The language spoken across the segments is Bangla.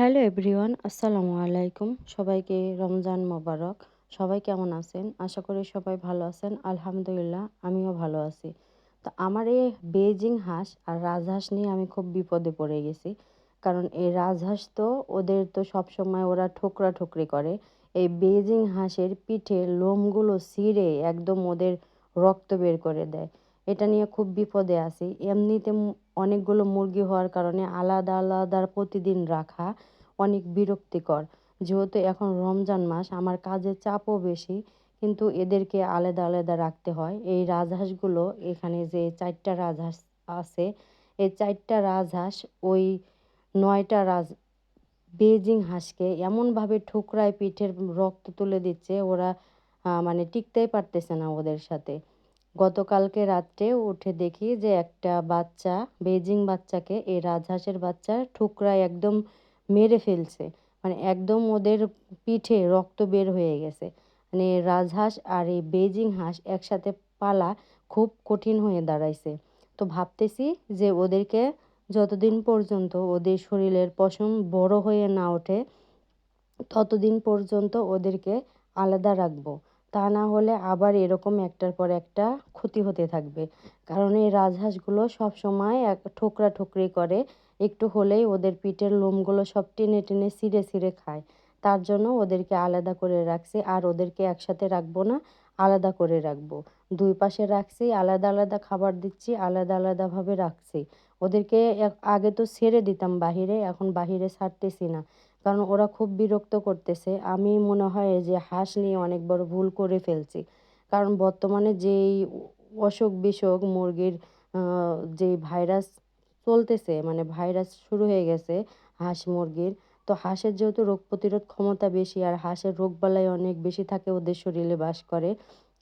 হ্যালো এভরিওয়ান, আসসালামু আলাইকুম। সবাইকে রমজান মোবারক। সবাই কেমন আছেন? আশা করি সবাই ভালো আছেন। আলহামদুলিল্লাহ, আমিও ভালো আছি। তো আমার এই বেজিং হাঁস আর রাজহাঁস নিয়ে আমি খুব বিপদে পড়ে গেছি। কারণ এই রাজহাঁস তো, ওদের তো সব সময় ওরা ঠোকরা ঠোকরি করে। এই বেজিং হাঁসের পিঠে লোমগুলো ছিঁড়ে একদম ওদের রক্ত বের করে দেয়। এটা নিয়ে খুব বিপদে আছি। এমনিতে অনেকগুলো মুরগি হওয়ার কারণে আলাদা আলাদা প্রতিদিন রাখা অনেক বিরক্তিকর। যেহেতু এখন রমজান মাস, আমার কাজের চাপও বেশি, কিন্তু এদেরকে আলাদা আলাদা রাখতে হয়। এই রাজহাঁসগুলো এখানে যে চারটা রাজহাঁস আছে, এই চারটা রাজহাঁস ওই নয়টা রাজ, বেজিং হাঁসকে এমনভাবে ঠুকরায় পিঠের রক্ত তুলে দিচ্ছে, ওরা মানে টিকতেই পারতেছে না ওদের সাথে। গতকালকে রাত্রে উঠে দেখি যে একটা বাচ্চা বেজিং বাচ্চাকে এই রাজহাঁসের বাচ্চা ঠুকরায় একদম মেরে ফেলছে। মানে একদম ওদের পিঠে রক্ত বের হয়ে গেছে। মানে রাজহাঁস আর এই বেজিং হাঁস একসাথে পালা খুব কঠিন হয়ে দাঁড়াইছে। তো ভাবতেছি যে ওদেরকে যতদিন পর্যন্ত ওদের শরীরের পশম বড় হয়ে না ওঠে, ততদিন পর্যন্ত ওদেরকে আলাদা রাখব। তা না হলে আবার এরকম একটার পর একটা ক্ষতি হতে থাকবে। কারণ এই রাজহাঁসগুলো সব সময় এক ঠোকরা ঠোকরি করে, একটু হলেই ওদের পিঠের লোমগুলো সব টেনে টেনে ছিঁড়ে ছিঁড়ে খায়। তার জন্য ওদেরকে আলাদা করে রাখছি, আর ওদেরকে একসাথে রাখব না, আলাদা করে রাখব। দুই পাশে রাখছি, আলাদা আলাদা খাবার দিচ্ছি, আলাদা আলাদাভাবে রাখছি। ওদেরকে আগে তো ছেড়ে দিতাম বাহিরে, এখন বাহিরে ছাড়তেছি না। কারণ ওরা খুব বিরক্ত করতেছে। আমি মনে হয় যে হাঁস নিয়ে অনেক বড় ভুল করে ফেলছি। কারণ বর্তমানে যেই অসুখ বিসুখ মুরগির যে ভাইরাস চলতেছে মানে ভাইরাস শুরু হয়ে গেছে হাঁস মুরগির, তো হাঁসের যেহেতু রোগ প্রতিরোধ ক্ষমতা বেশি আর হাঁসের রোগবালাই অনেক বেশি থাকে ওদের শরীরে বাস করে,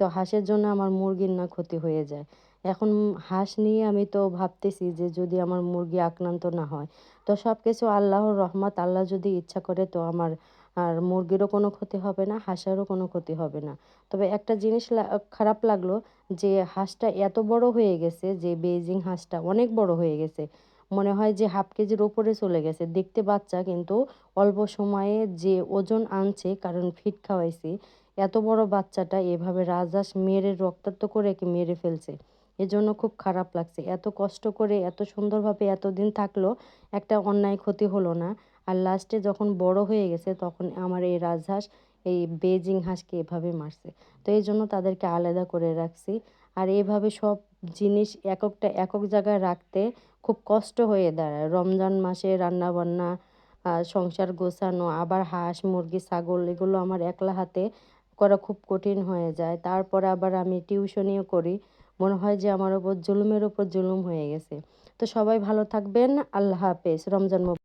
তো হাঁসের জন্য আমার মুরগির না ক্ষতি হয়ে যায়। এখন হাঁস নিয়ে আমি তো ভাবতেছি যে যদি আমার মুরগি আক্রান্ত না হয়। তো সব কিছু আল্লাহর রহমত, আল্লাহ যদি ইচ্ছা করে তো আমার, আর মুরগিরও কোনো ক্ষতি হবে না, হাঁসেরও কোনো ক্ষতি হবে না। তবে একটা জিনিস খারাপ লাগল যে হাঁসটা এত বড় হয়ে গেছে যে বেজিং হাঁসটা অনেক বড় হয়ে গেছে। মনে হয় যে হাফ কেজির ওপরে চলে গেছে। দেখতে বাচ্চা কিন্তু অল্প সময়ে যে ওজন আনছে, কারণ ফিট খাওয়াইছি এত বড় বাচ্চাটা এভাবে রাজহাঁস মেরে রক্তাক্ত করে একে মেরে ফেলছে। এজন্য খুব খারাপ লাগছে। এত কষ্ট করে, এত সুন্দরভাবে এতদিন থাকল, একটা অন্যায় ক্ষতি হলো না। আর লাস্টে যখন বড় হয়ে গেছে, তখন আমার এই রাজহাঁস, এই বেজিং হাঁসকে এভাবে মারছে। তো এই জন্য তাদেরকে আলাদা করে রাখছি। আর এভাবে সব জিনিস এককটা একক জায়গায় রাখতে খুব কষ্ট হয়ে দাঁড়ায়। রমজান মাসে রান্নাবান্না সংসার গোছানো, আবার হাঁস, মুরগি, ছাগল, এগুলো আমার একলা হাতে করা খুব কঠিন হয়ে যায়। তারপর আবার আমি টিউশনিও করি। মনে হয় যে আমার ওপর জুলুমের ওপর জুলুম হয়ে গেছে। তো সবাই ভালো থাকবেন। আল্লাহ হাফেজ। রমজান